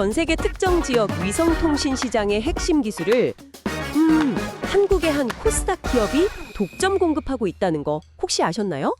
전 세계 특정 지역 위성통신 시장의 핵심 기술을 음, 한국의 한 코스닥 기업이 독점 공급하고 있다는 거 혹시 아셨나요?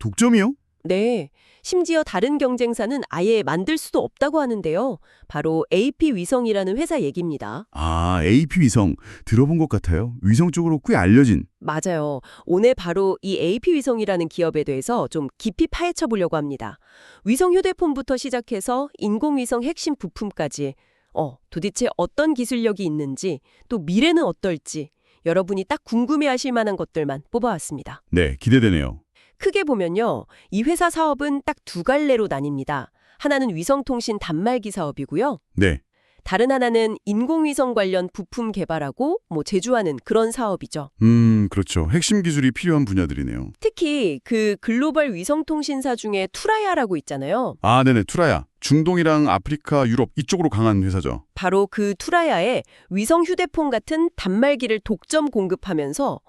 독점이요? 네. 심지어 다른 경쟁사는 아예 만들 수도 없다고 하는데요. 바로 AP 위성이라는 회사 얘기입니다. 아, AP 위성. 들어본 것 같아요. 위성 쪽으로 꽤 알려진. 맞아요. 오늘 바로 이 AP 위성이라는 기업에 대해서 좀 깊이 파헤쳐 보려고 합니다. 위성 휴대폰부터 시작해서 인공위성 핵심 부품까지 어, 도대체 어떤 기술력이 있는지 또 미래는 어떨지 여러분이 딱 궁금해하실 만한 것들만 뽑아왔습니다. 네, 기대되네요. 크게 보면요. 이 회사 사업은 딱 두 갈래로 나뉩니다. 하나는 위성통신 단말기 사업이고요. 네. 다른 하나는 인공위성 관련 부품 개발하고 뭐 제조하는 그런 사업이죠. 음, 그렇죠. 핵심 기술이 필요한 분야들이네요. 특히 그 글로벌 위성통신사 중에 투라야라고 있잖아요. 아, 네네. 투라야. 중동이랑 아프리카, 유럽 이쪽으로 강한 회사죠. 바로 그 투라야에 위성 휴대폰 같은 단말기를 독점 공급하면서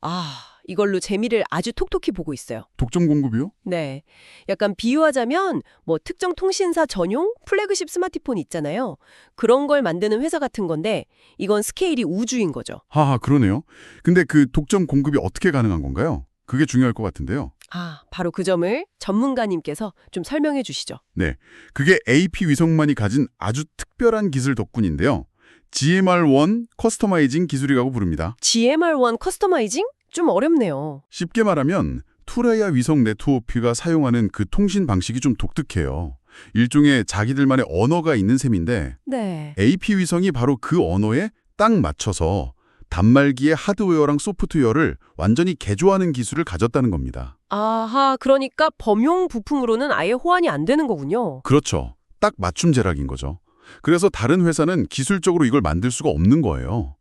아, 이걸로 재미를 아주 톡톡히 보고 있어요. 독점 공급이요? 네. 약간 비유하자면 뭐 특정 통신사 전용 플래그십 스마트폰 있잖아요. 그런 걸 만드는 회사 같은 건데 이건 스케일이 우주인 거죠. 하하, 그러네요. 근데 그 독점 공급이 어떻게 가능한 건가요? 그게 중요할 것 같은데요. 아, 바로 그 점을 전문가님께서 좀 설명해 주시죠. 네. 그게 AP 위성만이 가진 아주 특별한 기술 덕분인데요. GMR1 커스터마이징 기술이라고 부릅니다. GMR1 커스터마이징? 좀 어렵네요. 쉽게 말하면 투라야 위성 네트워크가 사용하는 그 통신 방식이 좀 독특해요. 일종의 자기들만의 언어가 있는 셈인데 네. AP 위성이 바로 그 언어에 딱 맞춰서 단말기의 하드웨어랑 소프트웨어를 완전히 개조하는 기술을 가졌다는 겁니다. 아하, 그러니까 범용 부품으로는 아예 호환이 안 되는 거군요. 그렇죠. 딱 맞춤 제락인 거죠. 그래서 다른 회사는 기술적으로 이걸 만들 수가 없는 거예요.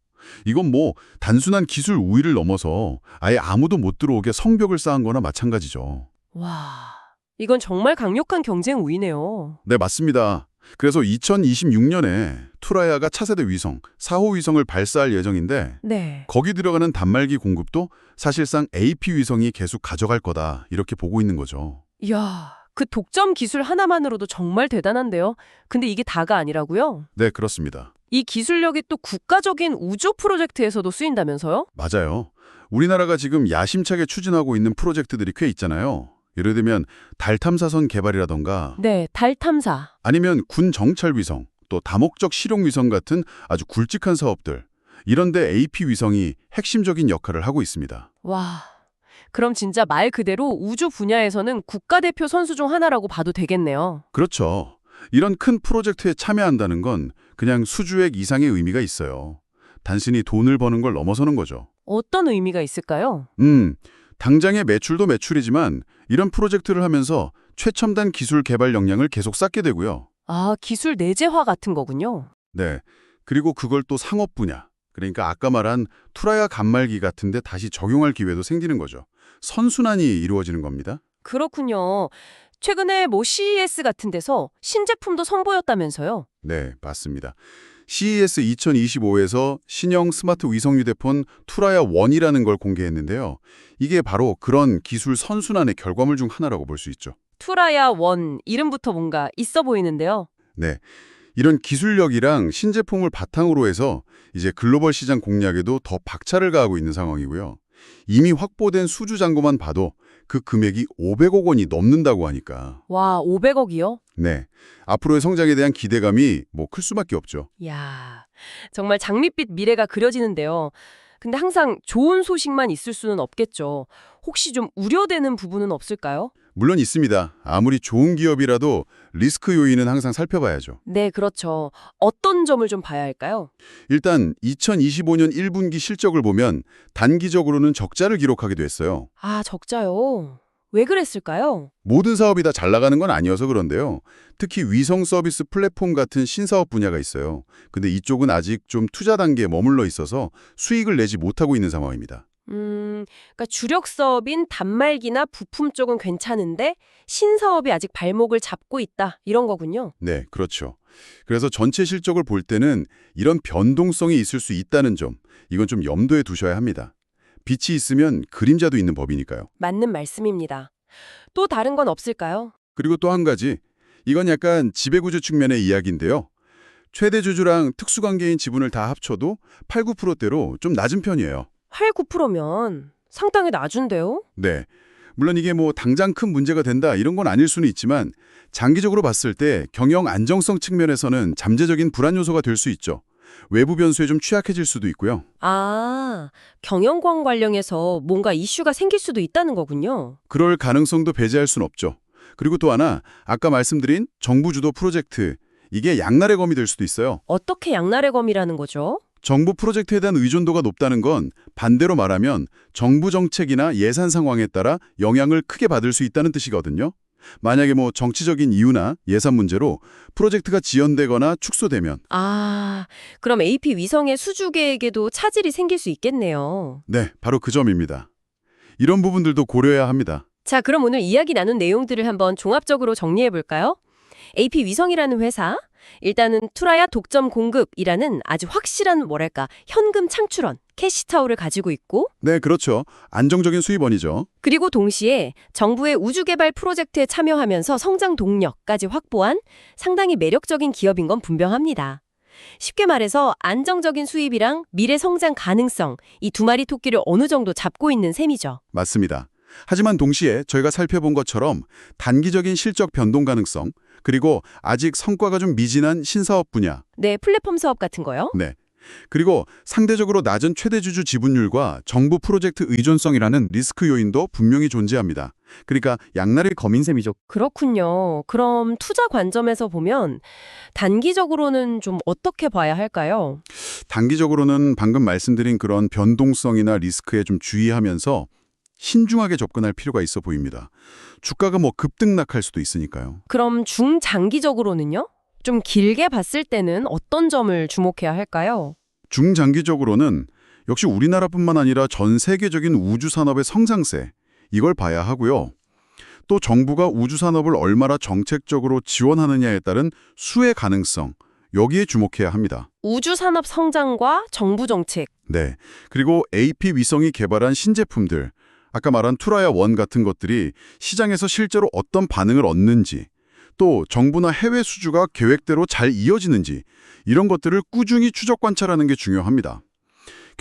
이건 뭐 단순한 기술 우위를 넘어서 아예 아무도 못 들어오게 성벽을 쌓은 거나 마찬가지죠. 와, 이건 정말 강력한 경쟁 우위네요. 네, 맞습니다. 그래서 2026년에 투라야가 차세대 위성, 4호 위성을 발사할 예정인데 네. 거기 들어가는 단말기 공급도 사실상 AP 위성이 계속 가져갈 거다 이렇게 보고 있는 거죠. 이야, 그 독점 기술 하나만으로도 정말 대단한데요. 근데 이게 다가 아니라고요? 네, 그렇습니다. 이 기술력이 또 국가적인 우주 프로젝트에서도 쓰인다면서요? 맞아요. 우리나라가 지금 야심차게 추진하고 있는 프로젝트들이 꽤 있잖아요. 예를 들면 달 탐사선 개발이라던가 네, 달 탐사. 아니면 군 정찰 위성, 또 다목적 실용 위성 같은 아주 굵직한 사업들. 이런데 AP 위성이 핵심적인 역할을 하고 있습니다. 와. 그럼 진짜 말 그대로 우주 분야에서는 국가대표 선수 중 하나라고 봐도 되겠네요. 그렇죠. 이런 큰 프로젝트에 참여한다는 건 그냥 수주액 이상의 의미가 있어요. 단순히 돈을 버는 걸 넘어서는 거죠. 어떤 의미가 있을까요? 음, 당장의 매출도 매출이지만 이런 프로젝트를 하면서 최첨단 기술 개발 역량을 계속 쌓게 되고요. 아, 기술 내재화 같은 거군요. 네. 그리고 그걸 또 상업 분야, 그러니까 아까 말한 투라야 간말기 같은 데 다시 적용할 기회도 생기는 거죠. 선순환이 이루어지는 겁니다. 그렇군요. 최근에 뭐 CES 같은 데서 신제품도 선보였다면서요? 네, 맞습니다. CES 2025에서 신형 스마트 위성 휴대폰 투라야 1이라는 걸 공개했는데요. 이게 바로 그런 기술 선순환의 결과물 중 하나라고 볼 수 있죠. 투라야 원 이름부터 뭔가 있어 보이는데요. 네. 이런 기술력이랑 신제품을 바탕으로 해서 이제 글로벌 시장 공략에도 더 박차를 가하고 있는 상황이고요. 이미 확보된 수주 잔고만 봐도 그 금액이 500억 원이 넘는다고 하니까. 와, 500억이요? 네. 앞으로의 성장에 대한 기대감이 뭐 클 수밖에 없죠. 야, 정말 장밋빛 미래가 그려지는데요. 근데 항상 좋은 소식만 있을 수는 없겠죠. 혹시 좀 우려되는 부분은 없을까요? 물론 있습니다. 아무리 좋은 기업이라도 리스크 요인은 항상 살펴봐야죠. 네, 그렇죠. 어떤 점을 좀 봐야 할까요? 일단 2025년 1분기 실적을 보면 단기적으로는 적자를 기록하기도 했어요. 아, 적자요. 왜 그랬을까요? 모든 사업이 다 잘 나가는 건 아니어서 그런데요. 특히 위성 서비스 플랫폼 같은 신사업 분야가 있어요. 근데 이쪽은 아직 좀 투자 단계에 머물러 있어서 수익을 내지 못하고 있는 상황입니다. 음, 그러니까 주력 사업인 단말기나 부품 쪽은 괜찮은데 신사업이 아직 발목을 잡고 있다. 이런 거군요. 네, 그렇죠. 그래서 전체 실적을 볼 때는 이런 변동성이 있을 수 있다는 점, 이건 좀 염두에 두셔야 합니다. 빛이 있으면 그림자도 있는 법이니까요. 맞는 말씀입니다. 또 다른 건 없을까요? 그리고 또 한 가지, 이건 약간 지배구조 측면의 이야기인데요. 최대 주주랑 특수관계인 지분을 다 합쳐도 8, 9%대로 좀 낮은 편이에요. 8, 9%면 상당히 낮은데요? 네. 물론 이게 뭐 당장 큰 문제가 된다 이런 건 아닐 수는 있지만 장기적으로 봤을 때 경영 안정성 측면에서는 잠재적인 불안 요소가 될 수 있죠. 외부 변수에 좀 취약해질 수도 있고요. 아, 경영권 관련해서 뭔가 이슈가 생길 수도 있다는 거군요. 그럴 가능성도 배제할 순 없죠. 그리고 또 하나 아까 말씀드린 정부 주도 프로젝트 이게 양날의 검이 될 수도 있어요. 어떻게 양날의 검이라는 거죠? 정부 프로젝트에 대한 의존도가 높다는 건 반대로 말하면 정부 정책이나 예산 상황에 따라 영향을 크게 받을 수 있다는 뜻이거든요. 만약에 뭐 정치적인 이유나 예산 문제로 프로젝트가 지연되거나 축소되면 아, 그럼 AP 위성의 수주 계획에도 차질이 생길 수 있겠네요. 네, 바로 그 점입니다. 이런 부분들도 고려해야 합니다. 자, 그럼 오늘 이야기 나눈 내용들을 한번 종합적으로 정리해 볼까요? AP 위성이라는 회사, 일단은 투라야 독점 공급이라는 아주 확실한 뭐랄까 현금 창출원, 캐시타워를 가지고 있고 네, 그렇죠. 안정적인 수입원이죠. 그리고 동시에 정부의 우주개발 프로젝트에 참여하면서 성장 동력까지 확보한 상당히 매력적인 기업인 건 분명합니다. 쉽게 말해서 안정적인 수입이랑 미래 성장 가능성 이 두 마리 토끼를 어느 정도 잡고 있는 셈이죠. 맞습니다. 하지만 동시에 저희가 살펴본 것처럼 단기적인 실적 변동 가능성, 그리고 아직 성과가 좀 미진한 신사업 분야, 네, 플랫폼 사업 같은 거요. 네. 그리고 상대적으로 낮은 최대 주주 지분율과 정부 프로젝트 의존성이라는 리스크 요인도 분명히 존재합니다. 그러니까 양날의 검인 셈이죠. 그렇군요. 그럼 투자 관점에서 보면 단기적으로는 좀 어떻게 봐야 할까요? 단기적으로는 방금 말씀드린 그런 변동성이나 리스크에 좀 주의하면서 신중하게 접근할 필요가 있어 보입니다. 주가가 뭐 급등락할 수도 있으니까요. 그럼 중장기적으로는요? 좀 길게 봤을 때는 어떤 점을 주목해야 할까요? 중장기적으로는 역시 우리나라뿐만 아니라 전 세계적인 우주 산업의 성장세 이걸 봐야 하고요. 또 정부가 우주 산업을 얼마나 정책적으로 지원하느냐에 따른 수혜 가능성 여기에 주목해야 합니다. 우주 산업 성장과 정부 정책. 네. 그리고 AP 위성이 개발한 신제품들 아까 말한 투라야 원 같은 것들이 시장에서 실제로 어떤 반응을 얻는지 또 정부나 해외 수주가 계획대로 잘 이어지는지 이런 것들을 꾸준히 추적 관찰하는 게 중요합니다.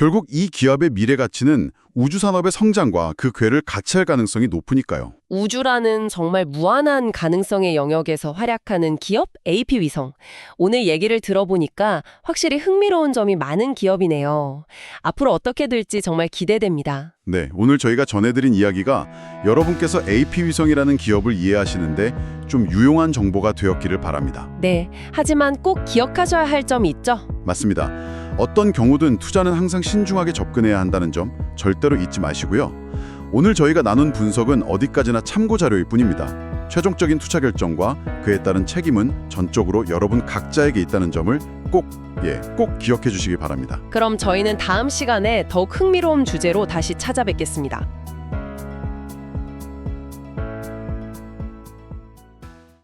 결국 이 기업의 미래 가치는 우주 산업의 성장과 그 궤를 같이 할 가능성이 높으니까요. 우주라는 정말 무한한 가능성의 영역에서 활약하는 기업 AP 위성. 오늘 얘기를 들어보니까 확실히 흥미로운 점이 많은 기업이네요. 앞으로 어떻게 될지 정말 기대됩니다. 네, 오늘 저희가 전해드린 이야기가 여러분께서 AP 위성이라는 기업을 이해하시는데 좀 유용한 정보가 되었기를 바랍니다. 네. 하지만 꼭 기억하셔야 할 점이 있죠. 맞습니다. 어떤 경우든 투자는 항상 신중하게 접근해야 한다는 점 절대로 잊지 마시고요. 오늘 저희가 나눈 분석은 어디까지나 참고 자료일 뿐입니다. 최종적인 투자 결정과 그에 따른 책임은 전적으로 여러분 각자에게 있다는 점을 꼭, 예, 꼭 기억해 주시기 바랍니다. 그럼 저희는 다음 시간에 더욱 흥미로운 주제로 다시 찾아뵙겠습니다.